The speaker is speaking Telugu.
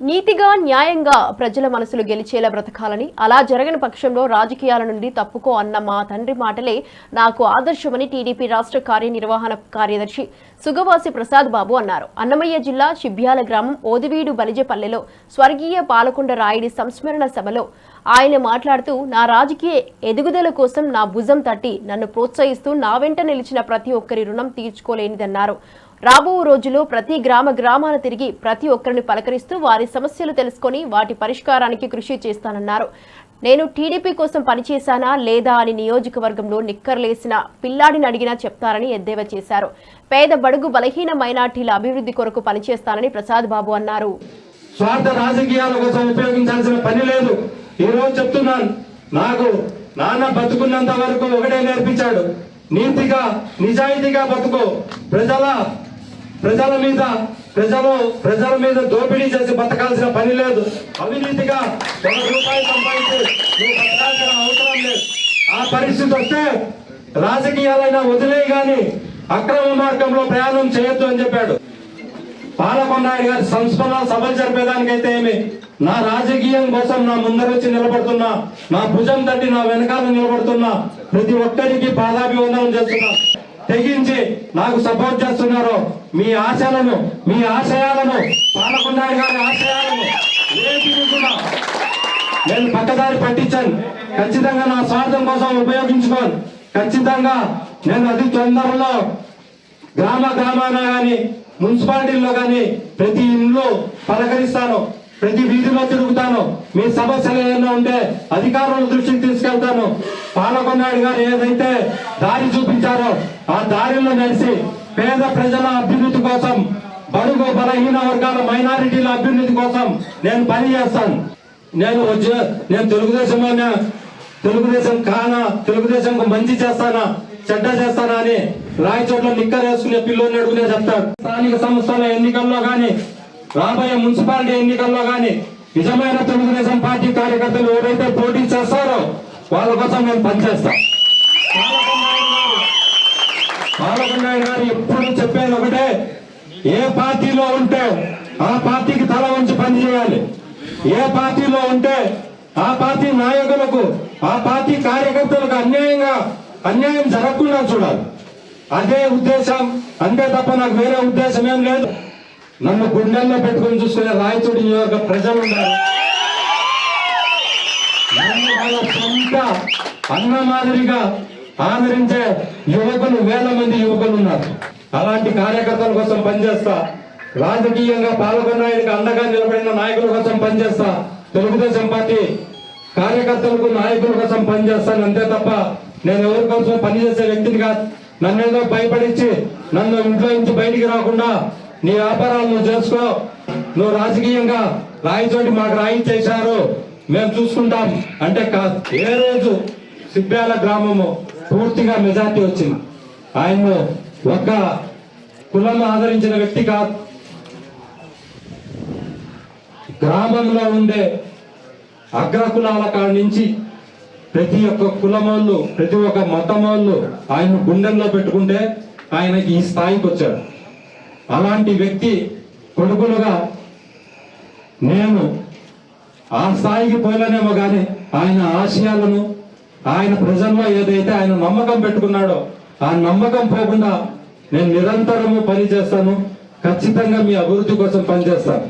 నీతిగా న్యాయంగా ప్రజల మనసులు గెలిచేలా బ్రతకాలని అలా జరగని పక్షంలో రాజకీయాల నుండి తప్పుకో అన్న మా తండ్రి మాటలే నాకు ఆదర్శమని టీడీపీ రాష్ట్ర కార్యనిర్వహణ కార్యదర్శి సుగవాసి ప్రసాద్ బాబు అన్నారు. అన్నమయ్య జిల్లా శిబ్యాల గ్రామం ఓదివీడు బలిజపల్లెలో స్వర్గీయ పాలకొండ రాయుడి సంస్మరణ సభలో ఆయన మాట్లాడుతూ నా రాజకీయ ఎదుగుదల కోసం నా భుజం తట్టి నన్ను ప్రోత్సహిస్తూ నా వెంట నిలిచిన ప్రతి ఒక్కరి రుణం తీర్చుకోలేనిదన్నారు. రాబో రోజుల్లో ప్రతి గ్రామ గ్రామాన తిరిగి ప్రతి ఒక్కరిని పలకరిస్తూ వారి సమస్యలు తెలుసుకొని వాటి పరిష్కారానికి కృషి చేస్తానన్నారు. నేను టీడీపీ కోసం పనిచేశానా లేదా అని నియోజకవర్గంలో నిక్కర్లేసిన పిల్లాడిని అడిగినా చెప్తారని ఎద్దేవా చేశారు. పేద బడుగు బలహీన మైనార్టీల అభివృద్ధి కొరకు పనిచేస్తానని ప్రసాద్ బాబు అన్నారు. స్వార్థ రాజకీయాల కోసం ఉపయోగించాల్సిన పని లేదు. ఈ రోజు చెప్తున్నాను. నాకు నాన్న బతుకున్నంత వరకు ఒకటే నేర్పించాడు. నీతిగా నిజాయితీగా బతుకు. ప్రజల ప్రజల మీద ప్రజలు ప్రజల మీద దోపిడీ చేసి బతకాల్సిన పని లేదు. అవినీతిగా ఒక రూపాయి సంపాదించి నువ్వు బతకాల్సిన అవసరం లేదు. ఆ పరిస్థితి వస్తే రాజకీయాలైనా వదిలే గాని అక్రమ మార్గంలో ప్రయాణం చేయొద్దు అని చెప్పాడు. పాలకొండాయుడు గారి సంస్మరణ సభలు జరిపేదానికైతే ఏమి? నా రాజకీయం కోసం నా ముందర వచ్చి నిలబడుతున్నా నా భుజం తట్టి నా వెనకాల నిలబడుతున్నా ప్రతి ఒక్కరికి పాదాభివందనం చేస్తున్నా. తెగించి నాకు సపోర్ట్ చేస్తున్నారు. మీ ఆశలను మీ ఆశయాలను పాలకుండా గారి ఆశయాలను నేను పక్కదారి పట్టించాను. ఖచ్చితంగా నా స్వార్థం కోసం ఉపయోగించుకోను. ఖచ్చితంగా నేను అతి తొందరలో గ్రామ గ్రామాన కానీ మున్సిపాలిటీల్లో కానీ ప్రతి ఇంట్లో పలకరిస్తాను. ప్రతి వీధిలో తిరుగుతాను. మీ సమస్యలు ఏమైనా ఉంటే అధికారుల దృష్టికి తీసుకెళ్తాను. పాలకొండాడు గారు ఏదైతే దారి చూపించారో ఆ దారిలో నడిచి పేద ప్రజల అభ్యున్నతి కోసం బడుగు బలహీన వర్గాల మైనారిటీల అభ్యున్నతి కోసం నేను పని చేస్తాను. నేను వచ్చే నేను తెలుగుదేశంలోనే తెలుగుదేశం కానా తెలుగుదేశం మంచి చేస్తానా చెడ్డ చేస్తానా అని రాయచోట్ల నిక్కరేసుకునే పిల్లోని అడుగునే చెప్తాడు. స్థానిక సంస్థల ఎన్నికల్లో కానీ రాబోయే మున్సిపాలిటీ ఎన్నికల్లో కానీ నిజమైన తెలుగుదేశం పార్టీ కార్యకర్తలు ఎవరైతే పోటీ చేస్తారో వాళ్ళ కోసం నేను పనిచేస్తాను బాలకృష్ణ గారు ఎప్పుడు చెప్పేది ఒకటే ఏ పార్టీలో ఉంటే ఆ పార్టీకి తల వంచి పనిచేయాలి ఏ పార్టీలో ఉంటే ఆ పార్టీ నాయకులకు ఆ పార్టీ కార్యకర్తలకు అన్యాయంగా అన్యాయం జరగకుండా చూడాలి. అదే ఉద్దేశం అంతే తప్ప నాకు వేరే ఉద్దేశం ఏం లేదు. నన్ను గుండెల్లో పెట్టుకొని చూసుకునే రాయచూడి నియోజక ప్రజలు ఉన్నారు నన్ను వాళ్ళ సొంత అన్న మాదిరిగా ఆదరించే యువకులు వేల మంది యువకులు ఉన్నారు. అలాంటి కార్యకర్తల కోసం పనిచేస్తా. రాజకీయంగా పాల్గొన్నాయనికి అండగా నిలబడిన నాయకుల కోసం పనిచేస్తా. తెలుగుదేశం పార్టీ కార్యకర్తలకు నాయకుల కోసం పనిచేస్తాను. అంతే తప్ప నేను ఎవరి కోసం పనిచేసే వ్యక్తిని కాదు. నన్ను ఏదో భయపడించి నన్ను ఇంట్లో నుంచి బయటికి రాకుండా నీ వ్యాపారాలు నువ్వు చేసుకో. నువ్వు రాజకీయంగా రాయితోటి మాకు రాయి చేశారు. మేము చూసుకుంటాం. అంటే కాదు ఏ రోజు సిబ్బ్యాల గ్రామము పూర్తిగా మెజార్టీ వచ్చింది. ఆయన ఒక్క కులం ఆదరించిన వ్యక్తి కాదు గ్రామంలో ఉండే అగ్రకులాల కాడ నుంచి ప్రతి ఒక్క కులమోళ్ళు ప్రతి ఒక్క మతమోళ్ళు ఆయన గుండెల్లో పెట్టుకుంటే ఆయనకి ఈ స్థాయికి వచ్చాడు. అలాంటి వ్యక్తి కొడుకులుగా నేను ఆ స్థాయికి పోయలేనేమో కానీ ఆయన ఆశయాలను ఆయన ప్రజల్లో ఏదైతే ఆయన నమ్మకం పెట్టుకున్నాడో ఆ నమ్మకం పోకుండా నేను నిరంతరము పని చేస్తాను ఖచ్చితంగా మీ అభివృద్ధి కోసం పనిచేస్తాను.